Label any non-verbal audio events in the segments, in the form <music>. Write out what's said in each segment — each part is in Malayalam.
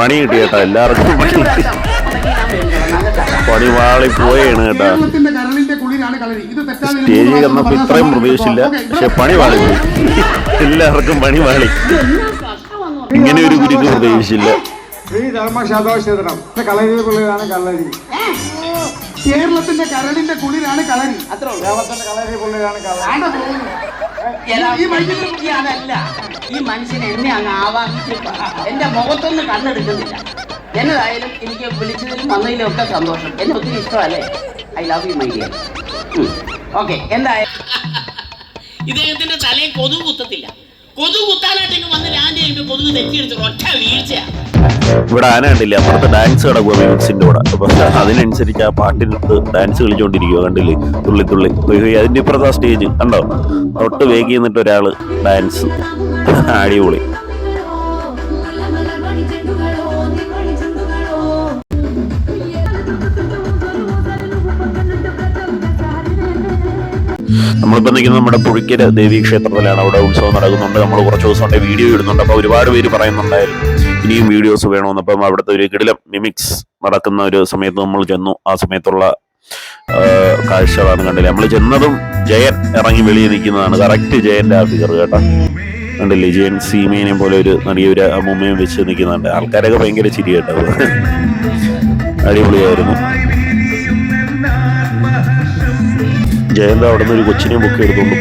പണി കിട്ടി കേട്ടോ എല്ലാവർക്കും പണി. കിട്ടി പണി വാളി പോയാണ് കേട്ടോ. കേരളത്തിന്റെ കരളിന്റെ കുളിരാണ് കളരി. ഇത് തെറ്റാതെ സ്റ്റേജിൽ വന്നപ്പോ ഇത്രയും പ്രതീക്ഷിച്ചില്ല പക്ഷെ പണി വാളി പോയി എല്ലാവർക്കും പണി വാളി. ഇങ്ങനെ ഒരു കുരുക്ക് പ്രതീക്ഷിച്ചില്ല കേരളത്തിന്റെ കരളിന്റെ കുളിരാണ് കളരി. കേരളത്തിന്റെ കളരി പുള്ളിയാണ് കളരി. ഈ അതല്ല. ഈ മനുഷ്യനെ എന്നെ അങ്ങ് ആവാഹിച്ച്. എന്റെ മുഖത്തൊന്നും കണ്ണെടുക്കുന്നില്ല. എന്നതായാലും എനിക്ക് വിളിച്ചതിലും വന്നതിലും ഒക്കെ സന്തോഷം. എന്നെ ഒത്തിരി ഇഷ്ടമല്ലേ? I love you my dear okay എന്തായാലും ഇദ്ദേഹത്തിന്റെ തലയിൽ കൊതുക് കുത്തത്തില്ല കൊതുക് കുത്താനായിട്ട് വന്ന് ലാൻഡ് ചെയ്യുമ്പോൾ കൊതു തെറ്റിയെടുത്ത് ഒറ്റ വീഴ്ചയാ. ഇവിടെ ആന കണ്ടില്ല? അപ്പുറത്തെ ഡാൻസ് കിടക്കുക മ്യൂസിന്റെ കൂടെ. അപ്പൊ അതിനനുസരിച്ച് ആ പാട്ടിനടുത്ത് ഡാൻസ് കളിച്ചോണ്ടിരിക്കുക കണ്ടില്ലേ? തുള്ളി തുള്ളി. അതിന്റെ ഇപ്പുറത്തെ സ്റ്റേജ് കണ്ടോ? തൊട്ട് വേഗി നിന്നിട്ട് ഒരാൾ ഡാൻസ് അടിപൊളി. നമ്മളിപ്പോ നിൽക്കുന്നത് നമ്മുടെ പുഴിക്കര ദേവി ക്ഷേത്രത്തിലാണ്. അവിടെ ഉത്സവം നടക്കുന്നുണ്ട്. നമ്മൾ കുറച്ച് ദിവസം വീഡിയോ ഇടുന്നുണ്ട്. അപ്പോൾ ഒരുപാട് പേര് പറയുന്നുണ്ടായിരുന്നു ഇനിയും വീഡിയോസ് വേണമെന്ന് അപ്പം അവിടുത്തെ ഒരു കിടിലം മിമിക്സ് നടക്കുന്ന ഒരു സമയത്ത് നമ്മൾ ചെന്നു. ആ സമയത്തുള്ള കാഴ്ചകളാണ് കണ്ടില്ലേ? നമ്മൾ ചെന്നതും ജയൻ ഇറങ്ങി വെളിയിൽ നിൽക്കുന്നതാണ്. കറക്റ്റ് ജയന്റെ ആ ഫിഗർ കേട്ടോ. കണ്ടില്ലേ? ജയൻ സീമേനെ പോലെ ഒരു നടിയ ഒരു അമ്മൂമ്മയും വെച്ച് നിൽക്കുന്നുണ്ട് ആൾക്കാരൊക്കെ ഭയങ്കര ചിരി കേട്ടോ അടിപൊളിയായിരുന്നു. ജയന്ത് അവിടെ നിന്ന് ഒരു കൊച്ചിനെ ബുക്ക് എടുത്തുകൊണ്ട്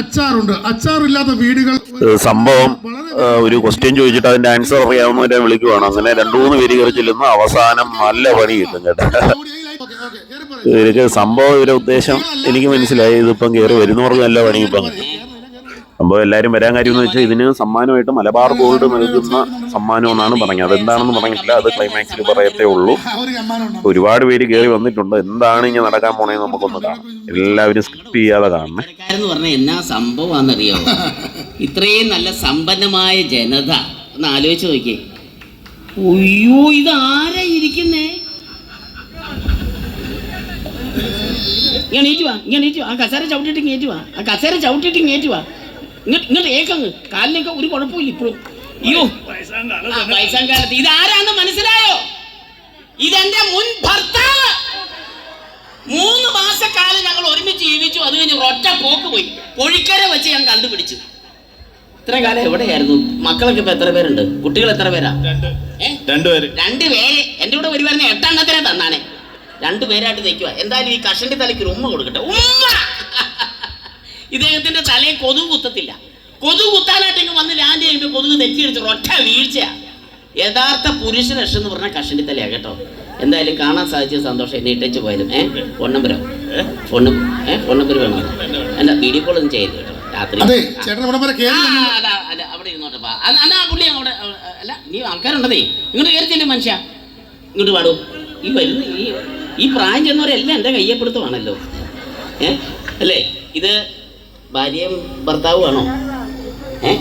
അച്ചാറുണ്ട്. അച്ചാറില്ലാത്ത വീടുകൾ സംഭവം ഒരു ക്വസ്റ്റ്യൻ ചോദിച്ചിട്ട് അതിന്റെ ആൻസർ അറിയാവുന്നവരെ വിളിക്കുവാണ്. അങ്ങനെ രണ്ടു മൂന്ന് പേര് കയറി ചെല്ലുന്നു. അവസാനം നല്ല പണി കിട്ടും കേട്ടോ. ഇവർക്ക് സംഭവം ഇവരുടെ ഉദ്ദേശം എനിക്ക് മനസ്സിലായി. ഇതിപ്പം കയറി വരുന്നവർക്ക് നല്ല പണി ഇപ്പം. കിട്ടും സംഭവം എല്ലാവരും വരാൻ കാര്യം എന്ന് വെച്ചാൽ ഇതിന് സമ്മാനമായിട്ട് മലബാർ ഗോൾഡ് നൽകുന്ന സമ്മാനം എന്നാണ് പറഞ്ഞത്. അതെന്താണെന്ന് പറഞ്ഞിട്ടില്ല. അത് ക്ലൈമാക്സിൽ പറയത്തേ ഉള്ളൂ. ഒരുപാട് പേര് കയറി വന്നിട്ടുണ്ട്. എന്താണ് ഇനി നടക്കാൻ പോണേന്ന് നമുക്കൊന്ന് കാണാം. എല്ലാവരും സ്കിപ്പ് ചെയ്യാതെ കാണണേ. എന്നാ സംഭവമാണെന്നറിയോ ഇത്രയും നല്ല സമ്പന്നമായ ജനത ഒന്ന് ആലോചിച്ച് നോക്കിയേ. അയ്യോ ഇത് ആരാ ഇരിക്കുന്നേ? ഇങ്ങനെ ഏറ്റുവാ ഇങ്ങനെ ഏറ്റുവാ ആ കസേര ചവിട്ടിട്ട് ഏറ്റുവാ ആ കസേര ചവിട്ടിട്ട് ഏറ്റുവാ ഇങ്ങോട്ട് ഇങ്ങോട്ട് ഏക്കങ്ങ്. കാലിനൊക്കെ ഒരു കുഴപ്പമില്ല ഇപ്പോഴും. അയ്യോ. വയസ്സാങ്കാലത്ത്. വയസ്സാം കാലത്ത് ഇതാരാന്ന് മനസ്സിലായോ? ഇതെന്റെ മുൻ ഭർത്താവ്. മൂന്ന് മാസക്കാലം ഞങ്ങൾ ഒരുമിച്ച് ജീവിച്ചു. അത് കഴിഞ്ഞ് ഒറ്റ പോക്ക് പോയി. പൊഴിക്കര വെച്ച് ഞാൻ കണ്ടുപിടിച്ചു. ഇത്രയും കാലം എവിടെയായിരുന്നു? മക്കളൊക്കെ ഇപ്പൊ എത്ര പേരുണ്ട്? കുട്ടികൾ എത്ര പേരാ? രണ്ടുപേര് രണ്ടുപേര്. രണ്ട് പേര്. എന്റെ കൂടെ വരുവായിരുന്നു എട്ടെണ്ണത്തിനെ തന്നാനെ. രണ്ടുപേരായിട്ട് നിൽക്കുക എന്തായാലും ഈ കഷന്റെ തലയ്ക്ക് ഒരു ഉമ്മ കൊടുക്കട്ടെ. ഉമ്മ! ഇദ്ദേഹത്തിന്റെ തലയിൽ കൊതുക് കുത്തത്തില്ല. കൊതുക് കുത്താനായിട്ട് ഇങ്ങ് വന്ന് ലാൻഡ് ചെയ്യുമ്പോൾ കൊതുക് തെറ്റിയെടുത്ത് ഒറ്റ വീഴ്ച യഥാർത്ഥ പുരുഷ രക്ഷ എന്ന് പറഞ്ഞ കഷണ്ടി തലയാണ് കേട്ടോ. എന്തായാലും കാണാൻ സാധിച്ച സന്തോഷം എന്നെ ഇട്ടേച്ച് പോയാലും. ഏഹ് ഫോൺ നമ്പരോ? ഫോൺ ഏ? ഫോൺ നമ്പർ വേണോ? എന്താ വീഡിയോ കോൾ ഒന്നും ചെയ്യരുത് കേട്ടോ. രാത്രി. അവിടെ ഇരുന്നോട്ടെ ആ പുള്ളി അവിടെ അവിടെ- അല്ല നീ ആൾക്കാരുണ്ടതേ. ഇങ്ങോട്ട് കയറിച്ചില്ലേ മനുഷ്യ. ഇങ്ങോട്ട് പാടൂ. ഈ വരുന്ന ഈ ഈ പ്രായം ചെന്നവരെല്ലാം എന്റെ കയ്യപ്പെടുത്തുവാണല്ലോ ഏഹ് അല്ലേ? ഇത് ഭാര്യയും ഭർത്താവുമാണോ ഏ?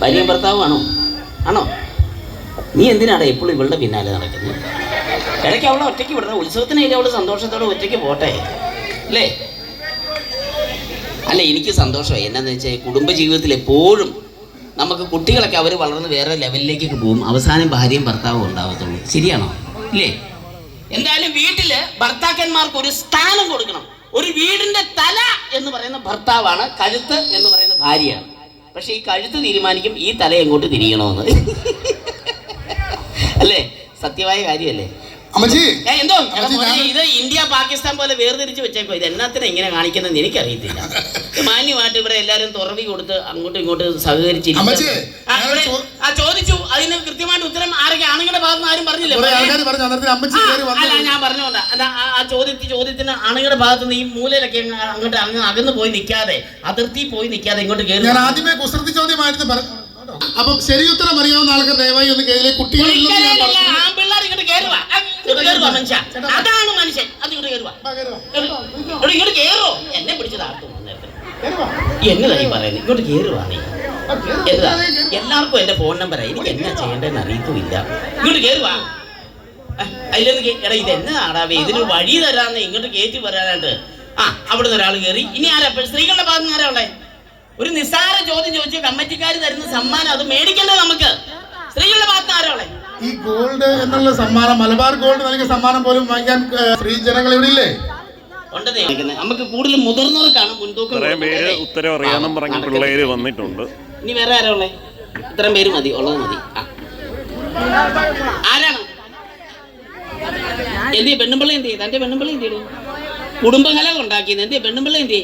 ഭാര്യയും ഭർത്താവുമാണോ ആണോ? നീ എന്തിനാണ് എപ്പോഴും ഇവളുടെ പിന്നാലെ നടക്കുന്നത്? ഇടയ്ക്ക് അവളെ ഒറ്റയ്ക്ക് വിടണം. ഉത്സവത്തിനല്ലേ അവൾ സന്തോഷത്തോടെ ഒറ്റയ്ക്ക് പോട്ടെ. അല്ലേ? അല്ല എനിക്ക് സന്തോഷമായി. എന്നാന്ന് വെച്ചാൽ കുടുംബജീവിതത്തിൽ എപ്പോഴും നമുക്ക് കുട്ടികളൊക്കെ അവർ വളർന്ന് വേറെ ലെവലിലേക്കൊക്കെ പോകും. അവസാനം ഭാര്യയും ഭർത്താവും ഉണ്ടാവത്തുള്ളൂ. ശരിയാണോ? ഇല്ലേ? എന്തായാലും വീട്ടിൽ ഭർത്താക്കന്മാർക്ക് ഒരു സ്ഥാനം കൊടുക്കണം. ഒരു വീടിന്റെ തല എന്ന് പറയുന്ന ഭർത്താവാണ് കഴുത്ത് എന്ന് പറയുന്ന ഭാര്യയാണ്. പക്ഷെ ഈ കഴുത്ത് തീരുമാനിക്കും ഈ തല എങ്ങോട്ട് തിരിയണമെന്ന്. അല്ലേ? സത്യമായ കാര്യമല്ലേ? അമ്മച്ചി. എന്തോ? ഇത് ഇന്ത്യ പാകിസ്ഥാൻ പോലെ വേർതിരിച്ച് വെച്ചേക്കോ. ഇത് എന്നാത്തിനെ ഇങ്ങനെ കാണിക്കുന്നത് എനിക്കറിയത്തില്ല. മാന്യമായിട്ട് ഇവിടെ എല്ലാരും തുറവി കൊടുത്ത് അങ്ങോട്ടും ഇങ്ങോട്ടും സഹകരിച്ചിരിക്കും അമ്മച്ചി, ആ, ചോദിച്ചു. അതിന് കൃത്യമായിട്ട് ഉത്തരം ആരൊക്കെ ആണുങ്ങളുടെ ഭാഗത്ത് ആരും പറഞ്ഞില്ല. അല്ല ഞാൻ പറഞ്ഞോണ്ട അല്ല ആ ചോദ്യത്തിൽ ചോദ്യത്തിന് ആണുങ്ങളുടെ ഭാഗത്ത് നിന്ന് ഈ മൂലയിലൊക്കെ അങ്ങോട്ട് അങ്ങ് അകന്ന് പോയി നിൽക്കാതെ അതിർത്തി പോയി നിൽക്കാതെ ഇങ്ങോട്ട് കയറി ആദ്യമേ കുസൃതി ചോദ്യമായിരുന്നു പറഞ്ഞു അപ്പം ശരി ഉത്തരം അറിയാവുന്ന ആൾക്കാർ ദയവായി ഒന്ന് കയ്യിലെ കുട്ടികളില്ലെന്ന് കയറുക മനുഷ്യ. അതാണ് മനുഷ്യൻ. അത് ഇങ്ങോട്ട് കയറുക കയറി ഇങ്ങോട്ട് കേറോ എന്നെ കയറി എന്നതാ ഈ പറയുന്നത് ഇങ്ങോട്ട് കേറുവാ നീ. ആ, കയറി വാ. എന്നതാ എല്ലാവർക്കും എന്റെ ഫോൺ നമ്പർ എനിക്ക് എന്നാ ചെയ്യേണ്ടതെന്ന് അറിയത്തുമില്ല. ഇങ്ങോട്ട് കേറുവാ അതിലൊന്ന് എടാ ഇത് എന്നാടാവേ ഇതിന് വഴി തരാന്ന് ഇങ്ങോട്ട് കയറ്റി വരാനായിട്ട് ആ അവിടുന്ന് ഒരാൾ കയറി. ഇനി ആരാ? സ്ത്രീകളുടെ ഭാഗത്ത് നിന്ന് ആരാ ഉള്ളേ? ഒരു നിസ്സാര ചോദ്യം ചോദിച്ച കമ്മിറ്റിക്കാർ തരുന്ന സമ്മാനം അത് മേടിക്കണ്ടേ നമുക്ക്. സ്ത്രീകളുടെ ഭാഗത്ത് ആരാ ഉള്ളേ? ഈ ഗോൾഡ് എന്നുള്ള സമ്മാനം മലബാർ ഗോൾഡ് നൽകിയ സമ്മാനം പോലും വാങ്ങിക്കാൻ സ്ത്രീ ജനങ്ങൾ ഇവിടെ ഇല്ലേ. നമുക്ക് കൂടുതൽ മുതിർന്നവർക്കാണ് മുൻതൂക്കം പേര്. ഉത്തരം അറിയാമെന്നും പറഞ്ഞ പിള്ളേര് വന്നിട്ടുണ്ട്. ഇനി വേറെ ആരാ ഉള്ളേ? ഇത്രയും പേര് മതി ഉള്ളത് മതി. ആ. ആരാണ്? എന്ത് പെണ്ണുമ്പിള്ള എന്ത് തന്റെ പെണ്ണുമ്പിള്ള എന്തിയു കുടുംബകലം ഉണ്ടാക്കിയത് എന്തിയെ പെണ്ണുമ്പിള്ള എന്ത്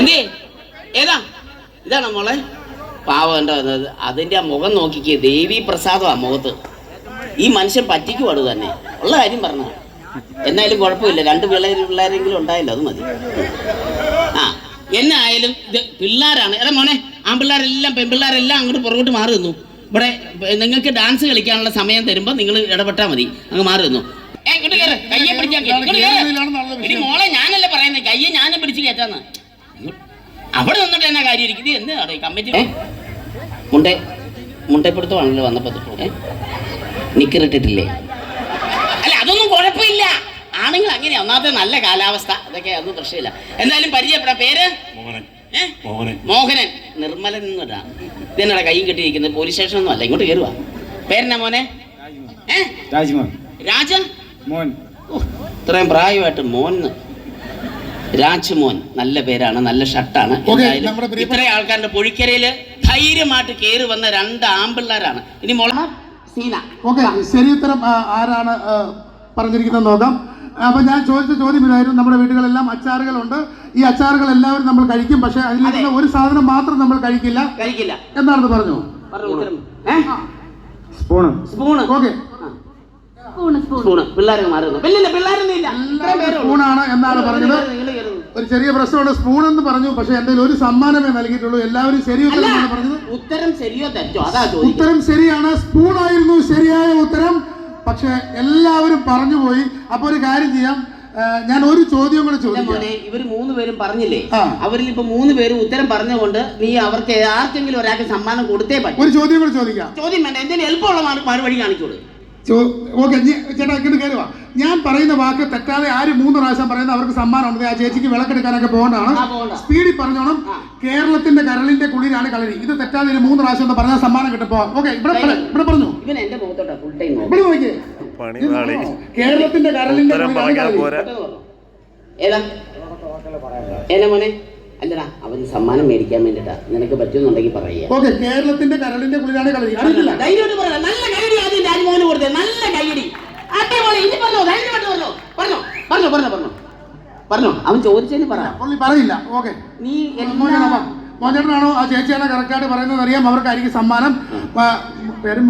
എന്ത് ഏതാ? ഇതാണോ മോളെ? പാവം എന്താ വന്നത് അതിന്റെ ആ മുഖം നോക്കിക്കേ ദേവി പ്രസാദം ആ മുഖത്ത്. ഈ മനുഷ്യൻ പറ്റിക്കുവാണ് തന്നെ. ഉള്ള കാര്യം പറഞ്ഞു എന്നാലും കുഴപ്പമില്ല. രണ്ട് പിള്ളേർ പിള്ളേരെങ്കിലും ഉണ്ടായില്ല അത് മതി. ആ എന്നായാലും ഇത് പിള്ളേരാണ്. എടാ മോനെ ആൺപിള്ളേരെല്ലാം പെൺപിള്ളേരെല്ലാം അങ്ങോട്ട് പുറകോട്ട് മാറി നിന്നു. ഇവിടെ നിങ്ങൾക്ക് ഡാൻസ് കളിക്കാനുള്ള സമയം തരുമ്പോൾ നിങ്ങൾ ഇടപെട്ടാൽ മതി. അങ്ങ് മാറി നിന്നു. ഏ, ഇങ്ങോട്ട് കേറ്. കയ്യെ പിടിച്ചാ കേറ്. ഇങ്ങോട്ട് കേറ്. കേരളത്തിലാണെന്നുള്ള എടി മോളെ ഞാനല്ല പറയുന്നത് കയ്യെ ഞാനും പിടിച്ച് കയറ്റാന്ന് അവിടെ നിന്നിട്ട് എന്നാ കാര്യം ഇത് എന്താണ് കമ്മിറ്റി? മുണ്ടെ മുണ്ടേ മുണ്ടേപ്പിടുത്തമാണല്ലോ വന്നപ്പോ നിക്കറിട്ടിട്ടില്ലേ? അല്ല അതൊന്നും കുഴപ്പമില്ല. ആണുങ്ങൾ അങ്ങനെയാ. ഒന്നാമത്തെ നല്ല കാലാവസ്ഥ. അതൊക്കെ അതൊന്നും പ്രശ്നമില്ല. എന്തായാലും പരിചയപ്പെടാം. പേര്? മോഹനൻ. നിർമ്മലൻ എന്നിട്ടാ ഇതെന്നാടാ കൈയും കെട്ടിയിരിക്കുന്നത് പോലീസ് സ്റ്റേഷനൊന്നും അല്ല. ഇങ്ങോട്ട് കയറുക പേരെന്നാ മോനെ? രാജ മോൻ. ഇത്രയും പ്രായമായിട്ട് മോന്ന് രാജ്മോൻ നല്ല പേരാണ് നല്ല ഷർട്ടാണ് ഇത്രയും ആൾക്കാരുടെ പൊഴിക്കരയിൽ ധൈര്യമായിട്ട് കയറി വന്ന രണ്ട് ആമ്പിള്ളേരാണ്. ഇനി മുള സീന. ഓക്കെ ശരി ഉത്തരം ആരാണ് പറഞ്ഞിരിക്കുന്നത് നോക്കാം. അപ്പൊ ഞാൻ ചോദിച്ച ചോദ്യം ഇതായിരുന്നു നമ്മുടെ വീടുകളെല്ലാം അച്ചാറുകളുണ്ട്. ഈ അച്ചാറുകൾ എല്ലാവരും നമ്മൾ കഴിക്കും പക്ഷെ അതിൽ നിന്ന് ഒരു സാധനം മാത്രം നമ്മൾ കഴിക്കില്ല. കഴിക്കില്ല. എന്താണെന്ന് പറഞ്ഞു? സ്പൂണ് സ്പൂണ് ഓക്കെ സ്പൂണ് പിള്ളേരെ മാറുന്നു പിന്നില്ല പിള്ളേരൊന്നും ഇല്ല ഇത്രയും പേരേ ഉള്ളൂ. സ്പൂണാണ് എന്നാണ് പറഞ്ഞത്. ഒരു ചെറിയ പ്രശ്നമുണ്ട്. സ്പൂൺ എന്ന് പറഞ്ഞു പക്ഷെ എന്തെങ്കിലും ഒരു സമ്മാനമേ നൽകിയിട്ടുള്ളൂ. എല്ലാവരും ശരി ഉത്തരമാണ് പറഞ്ഞത്. ഉത്തരം ശരിയോ തെറ്റോ? അതാ ഉത്തരം ശരിയാണ്. സ്പൂൺ ആയിരുന്നു ശരിയായ ഉത്തരം. പക്ഷെ എല്ലാവരും പറഞ്ഞു പോയി അപ്പൊ ഒരു കാര്യം ചെയ്യാം. ആ, ഞാൻ ഒരു ചോദ്യം കൂടെ എന്റെ ചോദിക്കാം. മോനെ ഇവർ മൂന്ന് പേരും പറഞ്ഞില്ലേ? ആ. അവരിൽ ഇപ്പൊ മൂന്ന് പേരും ഉത്തരം പറഞ്ഞുകൊണ്ട് നീ അവർക്ക് ആർക്കെങ്കിലും ഒരാൾക്ക് സമ്മാനം കൊടുത്തേ പറ്റും. ഒരു ചോദ്യം കൂടെ ചോദിക്കാം. ചോദ്യം വേണ്ട. എന്തെങ്കിലും എളുപ്പമുള്ള മാർ- മറുപടി കാണിച്ചോളൂ. ഓക്കെ ചേട്ടാ ഇങ്ങോട്ട് കയറുക ഞാൻ പറയുന്ന വാക്ക് തെറ്റാതെ ആര് മൂന്ന് പ്രാവശ്യം പറയുന്നത് അവർക്ക് സമ്മാനം ഉണ്ട് ആ ചേച്ചിക്ക് വിളക്കെടുക്കാനൊക്കെ പോകേണ്ടതാണ്. സ്പീഡിൽ പറഞ്ഞോണം. കേരളത്തിന്റെ കരളിന്റെ കുളിരാണ് കളരി. ഇത് തെറ്റാതെ ഒരു മൂന്ന് പ്രാവശ്യം എന്ന് പറഞ്ഞാൽ സമ്മാനം കിട്ടും. പോവാം ഓക്കെ ഇവിടെ ഇവിടെ പറഞ്ഞു. ഇവിടെ നോക്കിയേ. കേരളത്തിന്റെ കരളിന്റെ കുളിരാണ് പറഞ്ഞാൽ കളരി. പോരാ. ഏതാ? ഏതാ മോനെ? അല്ലടാ അവന് സമ്മാനം മേടിക്കാൻ വേണ്ടിട്ടാ. നിനക്ക് പറ്റുന്നുണ്ടെങ്കിൽ പറയുക. ഓക്കെ കേരളത്തിന്റെ കരളിന്റെ കുളിരാണ് കളരി. അറിയില്ല ധൈര്യമായിട്ട് പറ. നല്ല കൈയടി ആദ്യം രാജ്മോഹന് കൊടുത്തേ. നല്ല കൈയടി അതേപോലെ ഇനി പറഞ്ഞോ ധൈര്യമായിട്ട് പറഞ്ഞോ. പറഞ്ഞോ പറഞ്ഞോ പറഞ്ഞോ പറഞ്ഞോ. പറഞ്ഞോ. അവൻ ചോദിച്ചതിന് പറ. പറയില്ല. ഓക്കെ. നീ മോചനാണോ ആ ചേച്ചിയാണോ കറക്റ്റായിട്ട് പറയുന്നത് അറിയാം. അവർക്കായിരിക്കും സമ്മാനം. പേര്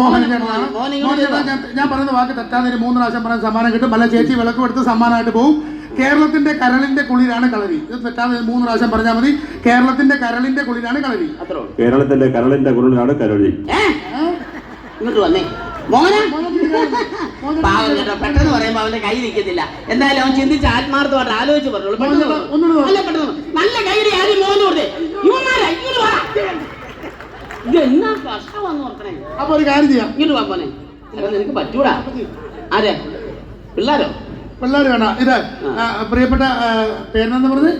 മോഹൻ ചേട്ടനാണ്. മോഹൻ ചേട്ടൻ ഞാൻ പറയുന്ന വാക്ക് തെറ്റാതെ മൂന്ന് പ്രാവശ്യം പറയാൻ സമ്മാനം കിട്ടും. അല്ല ചേച്ചി വിളക്ക് എടുത്ത് സമ്മാനമായിട്ട് പോകും കേരളത്തിന്റെ കരളിന്റെ കുളിരാണ് കളരി. ഇത് തെറ്റാതെ മൂന്ന് പ്രാവശ്യം പറഞ്ഞാൽ മതി. കേരളത്തിന്റെ കരളിന്റെ കുളിരാണ് കളരി. അത്രേ ഉള്ളൂ. കേരളത്തിന്റെ കരളിന്റെ കുളിരാണ് കരളി. ഏ? ഇങ്ങോട്ട് വന്നേ. മോനെ. പാവം കേട്ടോ പെട്ടെന്ന് പറയുമ്പോ അവന്റെ കൈ നിൽക്കത്തില്ല. എന്തായാലും അവൻ ചിന്തിച്ച് ആത്മാർത്ഥമായിട്ട് ആലോചിച്ച് പറഞ്ഞോളൂ. പെട്ടെന്ന്. ഒന്നുകൂടെ അല്ല പെട്ടെന്ന് പറഞ്ഞോ. നല്ല കൈയുടെ ആദ്യം മോനെ കൊടുത്തേ. ഇവന്മാരാ ഇങ്ങോട്ട് വാ. ഇത് എന്നാ കഷ്ടമാന്ന് ഓർക്കണേ. അപ്പൊ ഒരു കാര്യം ചെയ്യാം. ഇങ്ങോട്ട് വാ മോനെ. ചേട്ടാ നിനക്ക് പറ്റൂടാ. ആരെ? പിള്ളാരോ? പിള്ളേർ വേണ്ട. ഇത് പ്രിയപ്പെട്ട പേരെന്ന് പറഞ്ഞ്?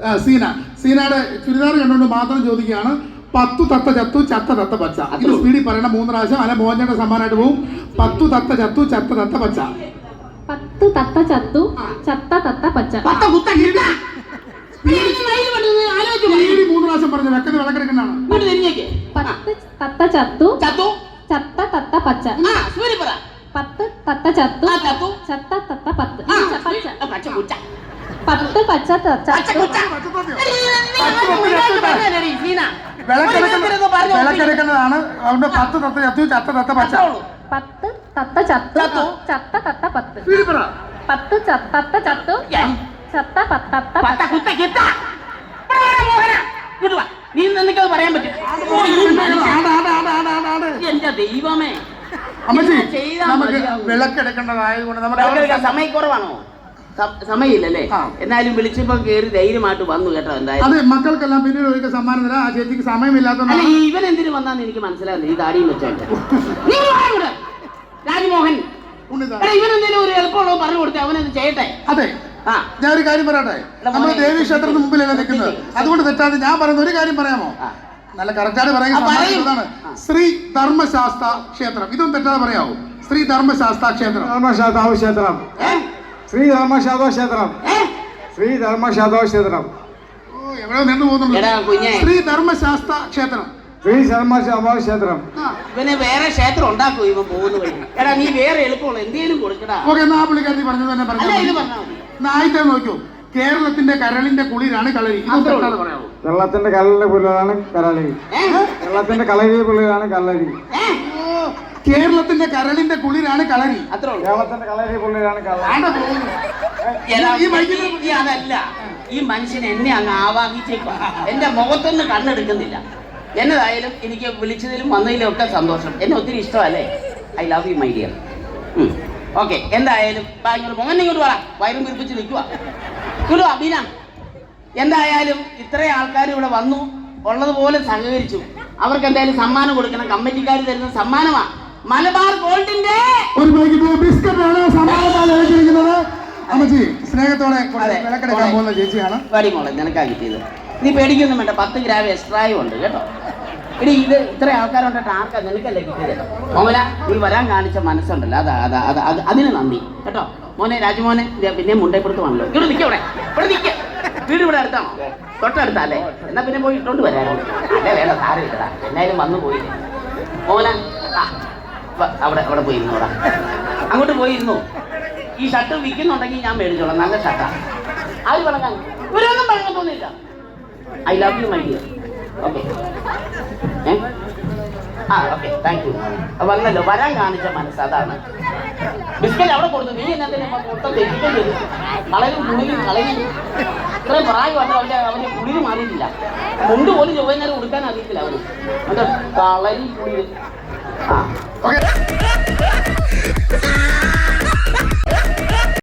പറഞ്ഞത് സീന. സീനയുടെ ചുരിദാർ കണ്ടുകൊണ്ട് മാത്രം ചോദിക്കുകയാണ്. പത്തു തത്ത ചത്തു ചത്ത തത്ത പച്ച. ഇത് സ്പീഡിൽ പറയണം. മൂന്ന് പ്രാവശ്യം അല്ല മോഹൻചേട്ട സമ്മാനമായിട്ട് പോകും പത്തു തത്ത ചത്തു ചത്ത തത്ത പച്ച. പത്ത് തത്ത ചത്തു ചത്ത തത്ത പച്ച. മൂന്ന് പ്രാവശ്യം പറഞ്ഞു വെക്കത് വിളക്കെടുക്കുന്നതാണ് പത്ത് തത്ത ചത്തു ചത്തു. ചത്ത തത്ത പച്ച. പത്ത് തത്ത ചത്ത ചത്തു. പച്ച ആ, പച്ച കുച്ച പത്ത് പച്ച പച്ച ചത്തു കുച്ച വിളക്കെടുക്കുന്ന വിളക്കെടുക്കുന്നതാണ് അതുകൊണ്ട് പത്ത് തത്ത ചത്തു ചത്ത തത്ത പച്ച പത്ത് തത്ത ചത്തു ചത്തു. ചത്ത തത്ത പത്ത് പത്ത് തത്ത ചത്തു ചത്ത പത്ത തത്ത പത്ത പച്ച കുത്ത വാ നീ നിനക്കത് പറയാൻ പറ്റും. എന്റെ ദൈവമേ അമ്മച്ചി നമുക്ക്. വിളക്കെടുക്കേണ്ടതായതുകൊണ്ട് നമുക്ക് വിളക്കെടുക്കാൻ സമയക്കുറവാണോ? സമയമില്ലല്ലേ. എന്നാലും വിളിച്ചപ്പോ കേറി ധൈര്യമായിട്ട് വന്നു കേട്ടോ എന്തായാലും. അതെ മക്കൾക്കെല്ലാം പിന്നീട് ഒരിക്കൽ സമ്മാനം തരാം. ആ ചേച്ചിക്ക് സമയമില്ലാത്ത ഇവൻ എന്തിനു വന്നാന്ന് എനിക്ക് മനസ്സിലാകുന്നത് ഈ താടിയും വെച്ചോണ്ട് <laughs> നീ വാ ഇവിടെ. രാജ്മോഹൻ. ഇവൻ എന്തെങ്കിലും ഒരു എളുപ്പമുള്ളത് പറഞ്ഞു കൊടുത്തേ അവനത് ചെയ്യട്ടെ. അതെ. ഞാൻ ഒരു കാര്യം പറയട്ടെ? നമ്മൾ ദേവീ ക്ഷേത്രത്തിന് മുമ്പിലല്ല നിൽക്കുന്നത്? അതുകൊണ്ട് തെറ്റാതെ ഞാൻ പറയുന്ന ഒരു കാര്യം പറയാമോ. നല്ല കറക്റ്റായിട്ട് ആ, ശ്രീ ധർമ്മശാസ്ത്ര ക്ഷേത്രം. ഇതൊന്നും തെറ്റാതെ പറയാവോ? ശ്രീ ധർമ്മശാസ്ത്ര ക്ഷേത്രം. ധർമ്മശാസ്താവ് ക്ഷേത്രം. ശ്രീ ധർമ്മശാസ്താവ് ക്ഷേത്രം. ശ്രീ ധർമ്മശാസ്ത്ര ക്ഷേത്രം. ഓ, എവിടെ നിന്ന് പോകുന്നുള്ളൂ ശ്രീ ധർമ്മശാസ്ത്ര ക്ഷേത്രം. ശ്രീ ധർമ്മശാസ്താവ് ക്ഷേത്രം. ഇവനെ വേറെ ക്ഷേത്രം ഉണ്ടാക്കും ഇവൻ പോകുന്ന വഴി. എടാ നീ വേറെ എളുപ്പമുള്ള എന്തെങ്കിലും കൊടുക്കടാ. ഓക്കെ എന്നാ പുള്ളിക്കാരി പറഞ്ഞത് തന്നെ അല്ല ഇത് പറഞ്ഞു ആയിട്ട് നോക്കൂ. കേരളത്തിന്റെ കരളിന്റെ കുളിരാണ് കളരി. പറയാമോ വെള്ളത്തിന്റെ കല്ലിന്റെ പുല്ലുകളാണ് കരളി. ഏ? വെള്ളത്തിന്റെ കളരി പുല്ലാണ് കല്ലരി. കേരളത്തിന്റെ കരളിന്റെ കുളിരാണ് കളരി. അത്രേ ഉള്ളൂ. കേരളത്തിന്റെ കളരി ആണ്ട പോകുന്നു. ഈ മൈക്കിൽ ഈ അതല്ല. ഈ മനുഷ്യൻ എന്നെ അങ്ങ് ആവാഹിച്ചേക്കും എന്റെ മുഖത്തൊന്നും കണ്ണെടുക്കുന്നില്ല. എന്നതായാലും എനിക്ക് വിളിച്ചതിലും വന്നതിലും ഒക്കെ സന്തോഷം. എന്നെ ഒത്തിരി ഇഷ്ടമല്ലേ? I love you my dear okay എന്തായാലും വാ, ഇങ്ങോട്ട് മോഹൻ ഇങ്ങോട്ട് വാ വയറും പിരിപ്പിച്ച് നിൽക്കുക ഇങ്ങോട്ട് വാ, ബീന എന്തായാലും ഇത്രയും ആൾക്കാർ ഇവിടെ വന്നു ഉള്ളതുപോലെ സഹകരിച്ചു. അവർക്ക് എന്തായാലും സമ്മാനം കൊടുക്കണം. കമ്മിറ്റിക്കാർ തരുന്ന സമ്മാനമാണ് മലബാർ ഗോൾഡിന്റെ ഒരു പാക്കറ്റ് ബിസ്ക്കറ്റ് ആണ് സമ്മാനമായി അയച്ചിരിക്കുന്നത് അമ്മച്ചി സ്നേഹത്തോടെ. വിലക്കെടുക്കാൻ പോകുന്ന ചേച്ചിയാണ്. വടി മോളെ നിനക്കാ കിട്ടിയത്. നീ പേടിക്കൊന്നും വേണ്ട. പത്ത് ഗ്രാം എക്സ്ട്രായും ഉണ്ട് കേട്ടോ. ഇനി ഇത് ഇത്ര ആൾക്കാരുണ്ടായിട്ട് ആർക്കാ നിനക്കല്ലേ കിട്ടിയത്? മോനെ നീ വരാൻ കാണിച്ച മനസ്സുണ്ടല്ലോ. അതാ അതാ അത് അത് അതിന് നന്ദി. കേട്ടോ? മോനെ രാജമോനെ പിന്നെ മുണ്ടേപ്പുറത്ത് വന്നല്ലോ. ഇവിടെ നിൽക്കവിടെ ഇവിടെ നിൽക്കുക വീട് ഇവിടെ അടുത്താണോ? തൊട്ടടുത്തല്ലേ? എന്നാ പിന്നെ പോയി ഇട്ടോണ്ട് വരാമോ അല്ലേ വേണ്ട സാരമില്ലടാ എന്നായാലും വന്നു പോയി. മോന അവിടെ അവിടെ പോയി ഇരുന്നോടാ. അങ്ങോട്ട് പോയി ഇരുന്നു. ഈ ഷർട്ട് വിൽക്കുന്നുണ്ടെങ്കിൽ ഞാൻ മേടിച്ചോളാം. നല്ല ഷർട്ടാ. ആര് പറഞ്ഞാൽ ഇവരൊന്നും പറയാൻ തോന്നില്ല I love you my dear. Okay. ആ ഓക്കെ താങ്ക് യു വന്നല്ലോ വരാൻ കാണിച്ച മനസ്സ് അതാണ്. ബിസ്ക്കറ്റ് അവിടെ കൊടുത്തു. നീ എന്നതിന് മൊത്തം തെറ്റിക്കാൻ ചെയ്തു കളരും കുളിരും കളരും ഇത്രയും പ്രായമായിട്ട് അവന്റെ അവന്റെ കുളിര് മാറിയിട്ടില്ല. മുണ്ട് പോലും ചൊവ്വനേരം കൊടുക്കാൻ അറിയത്തില്ല അവന്. എന്നിട്ട് കളരി കുളിര്. ആ.